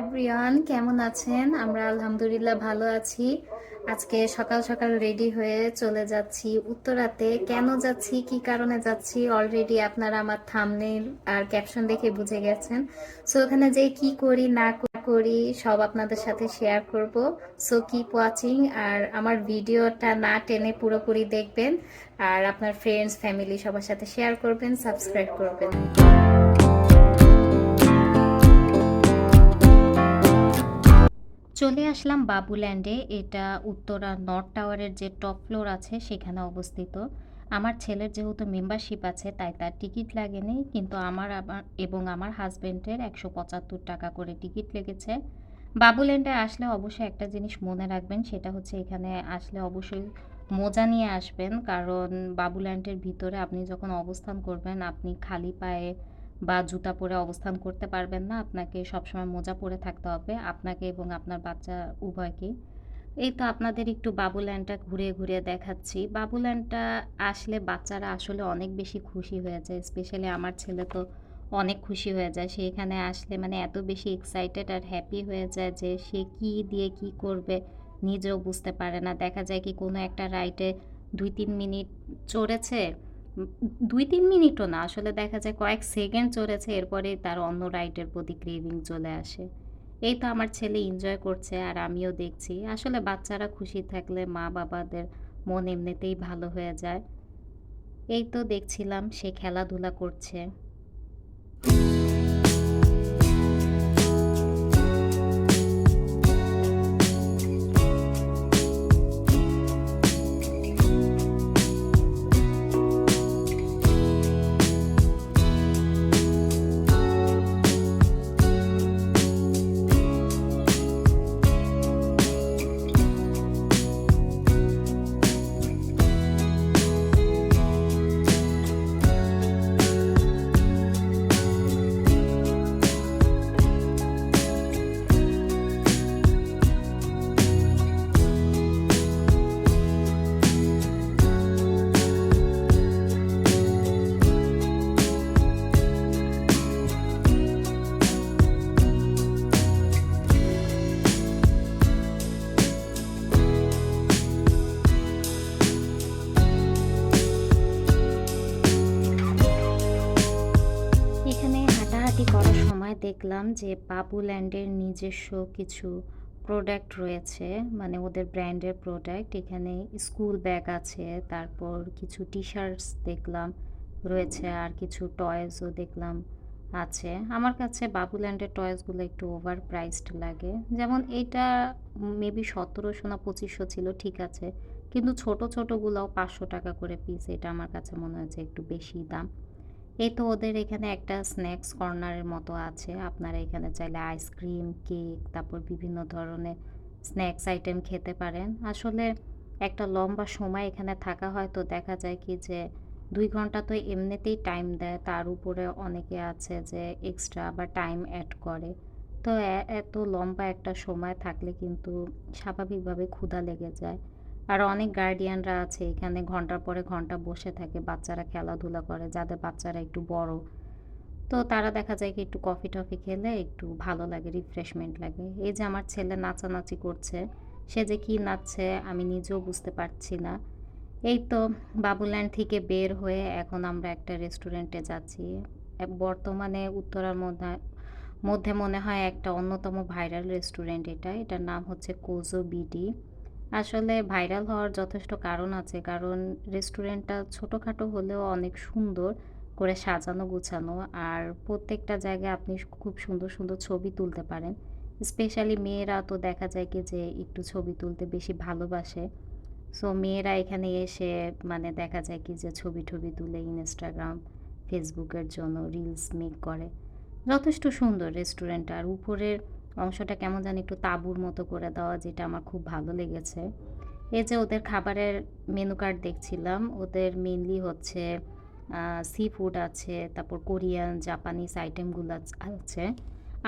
Everyone কেমন আছেন? আমরা আলহামদুলিল্লাহ ভালো আছি। আজকে সকাল সকাল রেডি হয়ে চলে যাচ্ছি উত্তরাতে। কেন যাচ্ছি? কি কারণে যাচ্ছি? অলরেডি আপনারা আমার থামনেল আর ক্যাপশন দেখে বুঝে গেছেন। সো ওখানে যে কি করি, না করি, সব আপনাদের সাথে শেয়ার করব। সো কিপ ওয়াচিং আর আমার ভিডিওটা না টেনে পুরোপুরি দেখবেন। আর আপনার ফ্রেন্ডস ফ্যামিলি সবার সাথে শেয়ার করবেন সাবস্ক্রাইব করবেন। চলে আসলাম বাবুল্যান্ডে। এটা উত্তরা নর্থ টাওয়ারের যে টপ ফ্লোর আছে, সেখানে অবস্থিত। আমার ছেলের যেহেতু মেম্বারশিপ আছে, তাই তার টিকিট লাগেনি। কিন্তু আমার আবার এবং আমার হাজব্যান্ডের একশো পঁচাত্তর টাকা করে টিকিট লেগেছে। বাবুল্যান্ডে আসলে অবশ্যই একটা জিনিস মনে রাখবেন, সেটা হচ্ছে এখানে আসলে অবশ্যই মোজা নিয়ে আসবেন। কারণ বাবুল্যান্ডের ভিতরে আপনি যখন অবস্থান করবেন, আপনি খালি পায়ে বা জুতা পরে অবস্থান করতে পারবেন না। আপনাকে সবসময় মোজা পরে থাকতে হবে, আপনাকে এবং আপনার বাচ্চা উভয়কেই এই তো আপনাদের একটু বাবুল্যান্ডটা ঘুরে ঘুরে দেখাচ্ছি। বাবুল্যান্ডটা আসলে বাচ্চারা আসলে অনেক বেশি খুশি হয়ে যায়, স্পেশালি আমার ছেলে তো অনেক খুশি হয়ে যায়। সে এখানে আসলে মানে এত বেশি এক্সাইটেড আর হ্যাপি হয়ে যায় যে সে কি দিয়ে কি করবে নিজেও বুঝতে পারে না। দেখা যায় কি কোনো একটা রাইডে দুই তিন মিনিট চড়েছে দুই তিন মিনিটও না, আসলে দেখা যায় কয়েক সেকেন্ড চলেছে, এরপরে তার অন্য রাইডের প্রতি ক্রেভিং চলে আসে। এই তো আমার ছেলে এনজয় করছে আর আমিও দেখছি। আসলে বাচ্চারা খুশি থাকলে মা বাবাদের মন এমনিতেই ভালো হয়ে যায়। এই তো দেখছিলাম সে খেলাধুলা করছে। দেখলাম যে বাবুল্যান্ডের নিজস্ব কিছু প্রোডাক্ট রয়েছে মানে ওদের ব্র্যান্ডের প্রোডাক্ট এখানে স্কুল ব্যাগ আছে, তারপর কিছু টি শার্টস দেখলাম রয়েছে আর কিছু টয়েসও দেখলাম আছে। আমার কাছে বাবুল্যান্ডের টয়েসগুলো একটু ওভার প্রাইসড লাগে। যেমন এইটা মেবি সতেরোশো না পঁচিশশো ছিল, ঠিক আছে। কিন্তু ছোট ছোটোগুলোও পাঁচশো টাকা করে পিস এটা আমার কাছে মনে হচ্ছে একটু বেশি দাম। এই তো ওদের এখানে একটা স্ন্যাক্স কর্নারের মতো আছে। আপনারা এখানে চাইলে আইসক্রিম কেক তারপর বিভিন্ন ধরনের স্ন্যাক্স আইটেম খেতে পারেন। আসলে একটা লম্বা সময় এখানে থাকা হয় তো দেখা যায় কি যে দুই ঘণ্টা তো এমনিতেই টাইম দেয়, তার উপরে অনেকে আছে যে এক্সট্রা বা টাইম অ্যাড করে। তো এত লম্বা একটা সময় থাকলে কিন্তু স্বাভাবিকভাবে ক্ষুধা লেগে যায়। আর অনেক গার্ডিয়ানরা আছে এখানে, ঘণ্টার পরে ঘণ্টা বসে থাকে, বাচ্চারা খেলাধুলা করে, যাদের বাচ্চারা একটু বড়। তো তারা দেখা যায় কি একটু কফি টফি খেলে, একটু ভালো লাগে রিফ্রেশমেন্ট লাগে। এই যে আমার ছেলে নাচানাচি করছে, সে যে কি নাচছে আমি নিজেও বুঝতে পারছি না। এই তো বাবুল্যান্ড থেকে বের হয়ে এখন আমরা একটা রেস্টুরেন্টে যাচ্ছি। বর্তমানে উত্তরার মধ্যে মধ্যে মনে হয় একটা অন্যতম ভাইরাল রেস্টুরেন্ট এটা। এটার নাম হচ্ছে কোজো বিডি। আসলে ভাইরাল হওয়ার যথেষ্ট কারণ আছে। কারণ রেস্টুরেন্টটা ছোটোখাটো হলেও অনেক সুন্দর করে সাজানো, গোছানো আর প্রত্যেকটা জায়গায় আপনি খুব সুন্দর সুন্দর ছবি তুলতে পারেন। স্পেশালি মেয়েরা তো দেখা যায় কি যে একটু ছবি তুলতে বেশি ভালোবাসে। সো মেয়েরা এখানে এসে মানে দেখা যায় কি যে ছবি টবি তুলে ইনস্টাগ্রাম, ফেসবুকের জন্য রিলস মেক করে। যথেষ্ট সুন্দর রেস্টুরেন্ট আর উপরের অংশটা কেমন জানি একটু তাঁবুর মতো করে দেওয়া, যেটা আমার খুব ভালো লেগেছে। এই যে ওদের খাবারের মেনু কার্ড দেখছিলাম, ওদের মেনলি হচ্ছে সি ফুড আছে, তারপর কোরিয়ান, জাপানিজ আইটেমগুলো আছে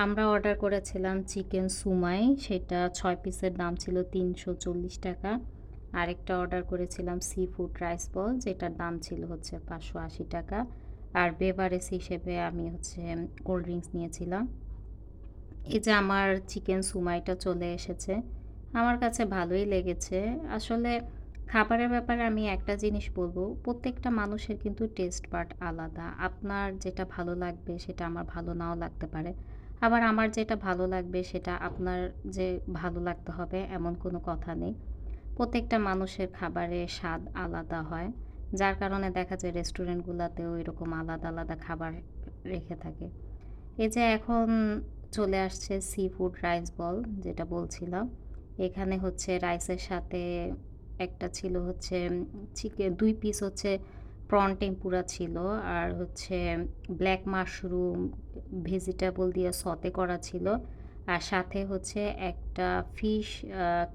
আমরা অর্ডার করেছিলাম চিকেন সুমাই সেটা ছয় পিসের দাম ছিল তিনশো চল্লিশ টাকা। আরেকটা অর্ডার করেছিলাম সি ফুড রাইস বল যেটার দাম ছিল হচ্ছে পাঁচশো আশি টাকা। আর বেভারেজ হিসেবে আমি হচ্ছে কোল্ড ড্রিঙ্কস নিয়েছিলাম। এই যে আমার চিকেন সুমাইটা চলে এসেছে, আমার কাছে ভালোই লেগেছে। আসলে খাবারের ব্যাপারে আমি একটা জিনিস বলব, প্রত্যেকটা মানুষের কিন্তু টেস্ট পার্ট আলাদা। আপনার যেটা ভালো লাগবে সেটা আমার ভালো নাও লাগতে পারে। আবার আমার যেটা ভালো লাগবে সেটা আপনার যে ভালো লাগতে হবে এমন কোনো কথা নেই। প্রত্যেকটা মানুষের খাবারে স্বাদ আলাদা হয়। যার কারণে দেখা যায় রেস্টুরেন্টগুলোতেও এরকম আলাদা আলাদা খাবার রেখে থাকে। এই যে এখন চলে আসছে সি ফুড রাইস বল যেটা বলছিলাম। এখানে হচ্ছে রাইসের সাথে একটা ছিল হচ্ছে চিকেন দুই পিস হচ্ছে প্রন টেম্পুরা ছিল, আর হচ্ছে ব্ল্যাক মাশরুম ভেজিটেবল দিয়ে সতে করা ছিল। আর সাথে হচ্ছে একটা ফিশ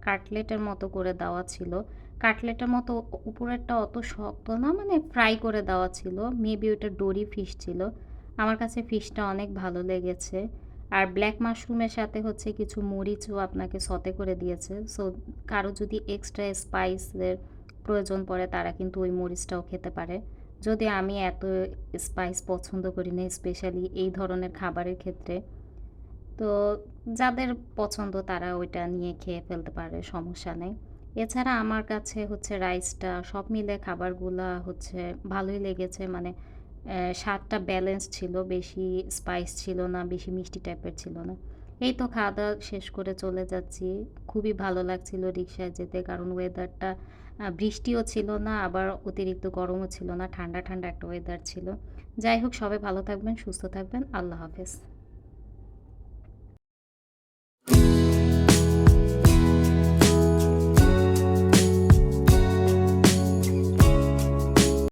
কাটলেটের মতো করে দেওয়া ছিল। কাটলেটের মতো উপরেরটা অত শক্ত না মানে ফ্রাই করে দেওয়া ছিল। মেবি ওটা ডোরি ফিশ ছিল। আমার কাছে ফিশটা অনেক ভালো লেগেছে। আর ব্ল্যাক মাশরুমের সাথে হচ্ছে কিছু মরিচও আপনাকে সতে করে দিয়েছে। সো কারও যদি এক্সট্রা স্পাইসের প্রয়োজন পড়ে, তারা কিন্তু ওই মরিচটাও খেতে পারে। যদি আমি এত স্পাইস পছন্দ করি না স্পেশালি এই ধরনের খাবারের ক্ষেত্রে, তো যাদের পছন্দ, তারা ওইটা নিয়ে খেয়ে ফেলতে পারে, সমস্যা নেই। এছাড়া আমার কাছে হচ্ছে রাইসটা সব মিলে খাবারগুলা হচ্ছে ভালোই লেগেছে। মানে স্বাদটা ব্যালেন্স ছিল, বেশি স্পাইস ছিল না, বেশি মিষ্টি টাইপের ছিল না। এই তো খাওয়া দাওয়া শেষ করে চলে যাচ্ছি। খুবই ভালো লাগছিল রিক্সায় যেতে, কারণ ওয়েদারটা বৃষ্টিও ছিল না, আবার অতিরিক্ত গরমও ছিল না, ঠান্ডা ঠান্ডা একটা ওয়েদার ছিল। যাই হোক, সবাই ভালো থাকবেন, সুস্থ থাকবেন, আল্লাহ হাফেজ।